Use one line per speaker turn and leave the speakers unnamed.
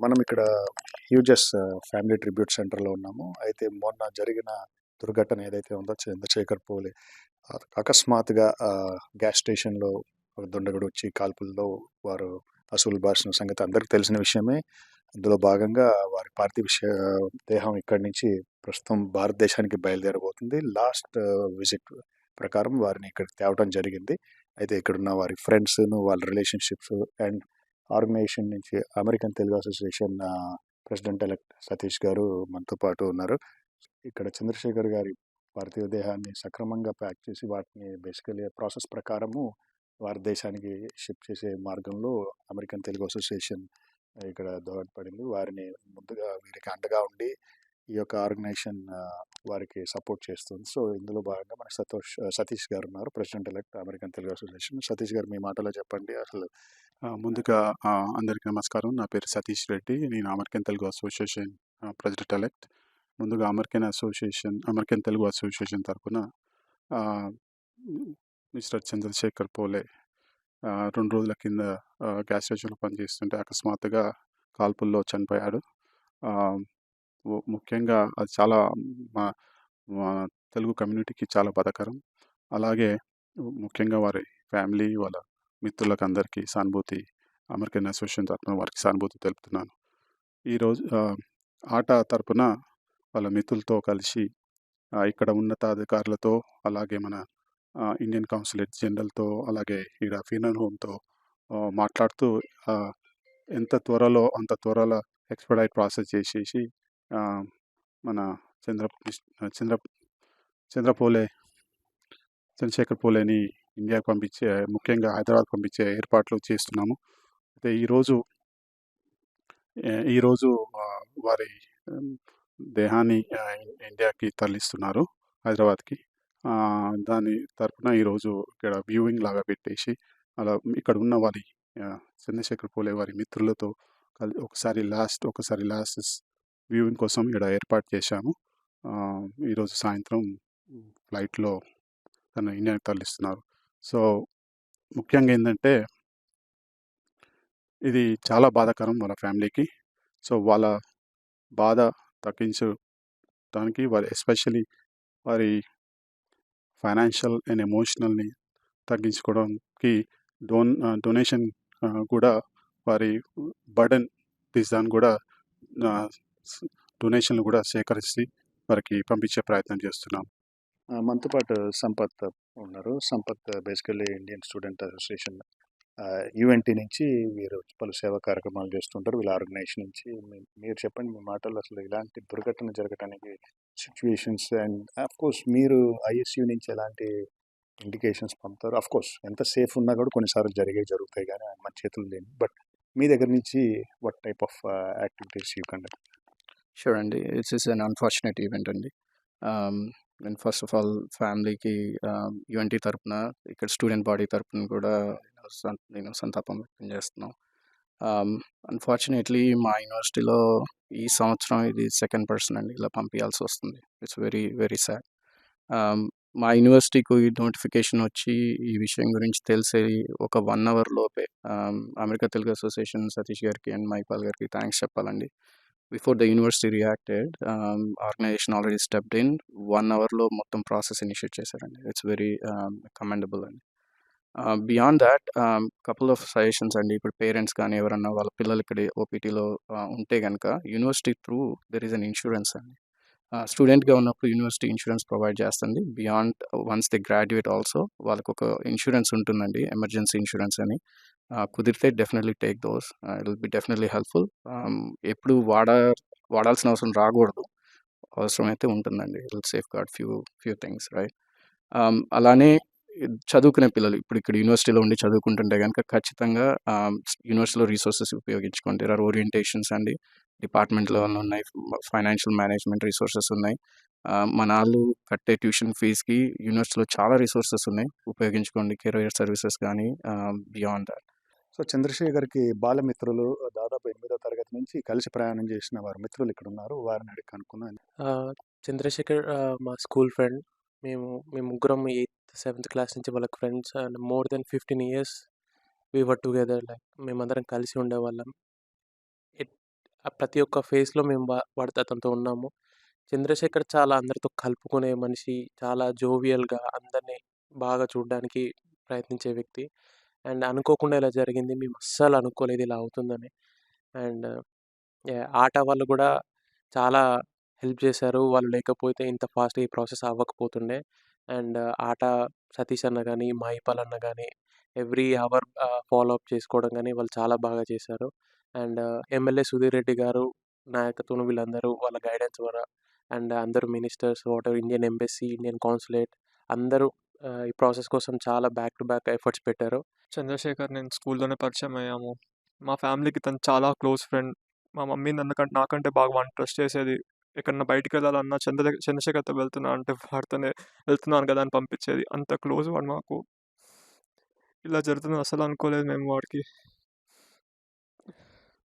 మనం ఇక్కడ Hughes family tribute సెంటర్లో ఉన్నాము. అయితే మొన్న జరిగిన దుర్ఘటన ఏదైతే ఉందో చంద్రశేఖర్ పోలే అకస్మాత్గా అకస్మాత్తుగా గ్యాస్ స్టేషన్లో దుండగుడు వచ్చి కాల్పుల్లో వారు అసూలు బాసిన సంగతి అందరికీ తెలిసిన విషయమే. అందులో భాగంగా వారి పార్థివ దేహం ఇక్కడి నుంచి ప్రస్తుతం భారతదేశానికి బయలుదేరబోతుంది. లాస్ట్ విజిట్ ప్రకారం వారిని ఇక్కడికి తేవడం జరిగింది. అయితే ఇక్కడున్న వారి ఫ్రెండ్స్ వాళ్ళ రిలేషన్షిప్స్ అండ్ ఆర్గనైజేషన్ నుంచి American Telugu association president elect Satish garu మనతో పాటు ఉన్నారు. ఇక్కడ చంద్రశేఖర్ గారి పార్థివ దేహాన్ని సక్రమంగా ప్యాక్ చేసి వాటిని బేసికలీ ప్రాసెస్ ప్రకారము వారి దేశానికి షిఫ్ట్ చేసే మార్గంలో అమెరికన్ తెలుగు అసోసియేషన్ ఇక్కడ దోహదపడింది. వారిని ముందుగా వీరికి అండగా ఉండి ఈ యొక్క ఆర్గనైజేషన్ వారికి సపోర్ట్ చేస్తుంది. సో ఇందులో భాగంగా మన సతోష్ సతీష్ గారు ఉన్నారు president elect American Telugu association. Satish garu మీ మాటలో చెప్పండి. అసలు
ముందుగా అందరికీ నమస్కారం. నా పేరు సతీష్ రెడ్డి. నేను American Telugu association president elect. ముందుగా American association American Telugu association తరఫున మిస్టర్ చంద్రశేఖర్ పోలే రెండు రోజుల కింద గ్యాస్ స్టేషన్లో పనిచేస్తుంటే అకస్మాత్తుగా కాల్పుల్లో చనిపోయాడు. ముఖ్యంగా అది చాలా మా మా తెలుగు కమ్యూనిటీకి చాలా బాధాకరం. అలాగే ముఖ్యంగా వారి ఫ్యామిలీ వాళ్ళ మిత్రులకు అందరికీ సానుభూతి అమెరికన్ అసోసియేషన్ తరపున వారికి సానుభూతి తెలుపుతున్నాను. ఈరోజు ఆట తరపున వాళ్ళ మిత్రులతో కలిసి ఇక్కడ ఉన్నతాధికారులతో అలాగే మన ఇండియన్ కౌన్సిలేట్ జనరల్తో అలాగే ఇక్కడ ఫీనల్ హోమ్తో మాట్లాడుతూ ఎంత త్వరలో అంత త్వరలో ఎక్స్పడైట్ ప్రాసెస్ చేసేసి మన చంద్ర చంద్ర చంద్రపోలే చంద్రశేఖర్ పోలేని ఇండియాకు పంపించే ముఖ్యంగా హైదరాబాద్ పంపించే ఏర్పాట్లు చేస్తున్నాము. అయితే ఈరోజు ఈరోజు వారి దేహాన్ని ఇండియాకి తరలిస్తున్నారు హైదరాబాద్కి. దాని తరపున ఈరోజు ఇక్కడ వ్యూయింగ్ లాగా పెట్టేసి అలా ఇక్కడ ఉన్న వారి చంద్రశేఖర్ పోలే వారి మిత్రులతో కలి ఒకసారి లాస్ట్ ఒకసారి లాస్ట్ వ్యూయింగ్ కోసం ఇక్కడ ఏర్పాటు చేశాము. ఈరోజు సాయంత్రం ఫ్లైట్లో తను ఇండియాకి తరలిస్తున్నారు. సో ముఖ్యంగా ఏంటంటే ఇది చాలా బాధాకరం వాళ్ళ ఫ్యామిలీకి. సో వాళ్ళ బాధ తగ్గించడానికి వారి ఎస్పెషలీ వారి ఫైనాన్షియల్ అండ్ ఎమోషనల్ని తగ్గించుకోవడానికి డోన్ డొనేషన్ కూడా వారి బర్డన్ తీసేదాన్ని కూడా డొనేషన్లు కూడా సేకరిస్తే వారికి పంపించే ప్రయత్నం చేస్తున్నాం.
మనతో పాటు సంపత్ ఉన్నారు. Sampath basically Indian student association UNT నుంచి వీరు పలు సేవా కార్యక్రమాలు చేస్తుంటారు. వీళ్ళ ఆర్గనైజేషన్ నుంచి మీ- మీరు చెప్పండి మీ మాటల్లో అసలు ఇలాంటి దుర్ఘటన జరగడానికి సిచ్యువేషన్స్ అండ్ అఫ్ కోర్స్ మీరు ఐఎస్యూ నుంచి ఎలాంటి ఇండికేషన్స్ పంపుతారు? అఫ్ కోర్స్ ఎంత సేఫ్ ఉన్నా కూడా కొన్నిసార్లు జరిగే జరుగుతాయి కానీ మన చేతులు లేని బట్ మీ దగ్గర నుంచి what type of activities you conduct
sure అండి. It's is an unfortunate event అండి. అండ్ ఫస్ట్ ఆఫ్ ఆల్ ఫ్యామిలీకి యుఎన్టీ తరపున ఇక్కడ స్టూడెంట్ బాడీ తరపున కూడా నేను సంతాపం వ్యక్తం చేస్తున్నాం. అన్ఫార్చునేట్లీ మా యూనివర్సిటీలో ఈ సంవత్సరం ఇది సెకండ్ పర్సన్ అండి. ఇలా పంపించాల్సి వస్తుంది. ఇట్స్ వెరీ వెరీ సాడ్ మా యూనివర్సిటీకి ఈ నోటిఫికేషన్ వచ్చి ఈ విషయం గురించి తెలిసే ఒక వన్ అవర్ లోపే అమెరికా తెలుగు అసోసియేషన్ సతీష్ గారికి అండ్ మైపాల్ గారికి థ్యాంక్స్ చెప్పాలండి. Before the university reacted organization already stepped in one అవర్లో మొత్తం ప్రాసెస్ ఇనిషియేట్ చేశారండి. ఇట్స్ వెరీ కమెండబుల్ అండి. Beyond that couple of suggestions అండి. ఇప్పుడు పేరెంట్స్ కానీ ఎవరన్నా వాళ్ళ పిల్లలు ఇక్కడ ఓపీటీలో uh, ఉంటే కనుక university through there is an insurance అండి. Uh, స్టూడెంట్గా ఉన్నప్పుడు యూనివర్సిటీ ఇన్సూరెన్స్ ప్రొవైడ్ చేస్తుంది. Beyond once they graduate also వాళ్ళకి ఒక ఇన్సూరెన్స్ ఉంటుందండి. ఎమర్జెన్సీ ఇన్సూరెన్స్ అని. కుదిరితే definitely take those it will be definitely helpful ఎప్పుడు వాడ వాడాల్సిన అవసరం రాకూడదు. అవసరమైతే ఉంటుందండి. It safeguard few few things right అలానే చదువుకునే పిల్లలు ఇప్పుడు ఇక్కడ యూనివర్సిటీలో ఉండి చదువుకుంటుంటే కనుక ఖచ్చితంగా um, యూనివర్సిటీలో రీసోర్సెస్ ఉపయోగించుకోండి. ఆర్ ఓరియంటేషన్స్ అండి. డిపార్ట్మెంట్లో ఉన్నాయి. ఫైనాన్షియల్ మేనేజ్మెంట్ రీసోర్సెస్ ఉన్నాయి. Uh, మన వాళ్ళు కట్టే ట్యూషన్ ఫీజుకి యూనివర్సిటీలో చాలా రీసోర్సెస్ ఉన్నాయి. ఉపయోగించుకోండి. కెరియర్ సర్వీసెస్ కానీ బియాండ్ దాట్
సో చంద్రశేఖర్కి బాలమిత్రులు దాదాపు ఎనిమిదో తరగతి నుంచి కలిసి ప్రయాణం చేసిన వారి మిత్రులు ఇక్కడ ఉన్నారు వారిని అడిగి కనుక్కున్నాను
చంద్రశేఖర్ మా స్కూల్ ఫ్రెండ్ మేము మేము ముగ్గురం ఎయిత్ సెవెంత్ క్లాస్ నుంచి వాళ్ళకి friends and more than fifteen years we were together like మేమందరం కలిసి ఉండేవాళ్ళం ప్రతి ఒక్క ఫేస్లో మేము వా అతనితో ఉన్నాము. చంద్రశేఖర్ చాలా అందరితో కలుపుకునే మనిషి. చాలా జోవియల్‌గా అందరిని బాగా చూడడానికి ప్రయత్నించే వ్యక్తి. అండ్ అనుకోకుండా ఇలా జరిగింది. మేము అస్సలు అనుకోలేదు ఇలా అవుతుందని. అండ్ ఆట వాళ్ళు కూడా చాలా హెల్ప్ చేశారు. వాళ్ళు లేకపోతే ఇంత ఫాస్ట్‌గా ఈ ప్రాసెస్ అవ్వకపోతుండే. అండ్ ఆట సతీష్ అన్న కానీ మహిపాల్ అన్న కానీ ఎవ్రీ అవర్ ఫాలో అప్ చేసుకోవడం కానీ వాళ్ళు చాలా బాగా చేశారు. అండ్ ఎమ్మెల్యే సుధీర్ రెడ్డి గారు నాయకత్వం వీళ్ళందరూ వాళ్ళ గైడెన్స్ ద్వారా అండ్ అందరూ ministers water Indian embassy, Indian consulate అందరూ ఈ ప్రాసెస్ కోసం చాలా బ్యాక్ టు బ్యాక్ ఎఫర్ట్స్ పెట్టారు.
చంద్రశేఖర్ నేను స్కూల్‌లోనే పరిచయం అయ్యాము. మా ఫ్యామిలీకి తను చాలా క్లోజ్ ఫ్రెండ్. మా మమ్మీ నన్నకంటే నాకంటే బాగా వన్ ట్రస్ట్ చేసేది. ఎక్కడన్నా బయటికెళ్ళాలన్నా చంద్ర చంద్రశేఖర్‌తో వెళ్తున్నా అంటే వాడితోనే వెళ్తున్నాను కదా! అని పంపించేది. అంత క్లోజ్ వాడు మాకు. ఇలా జరుగుతుంది అసలు అనుకోలేదు మేము వాడికి.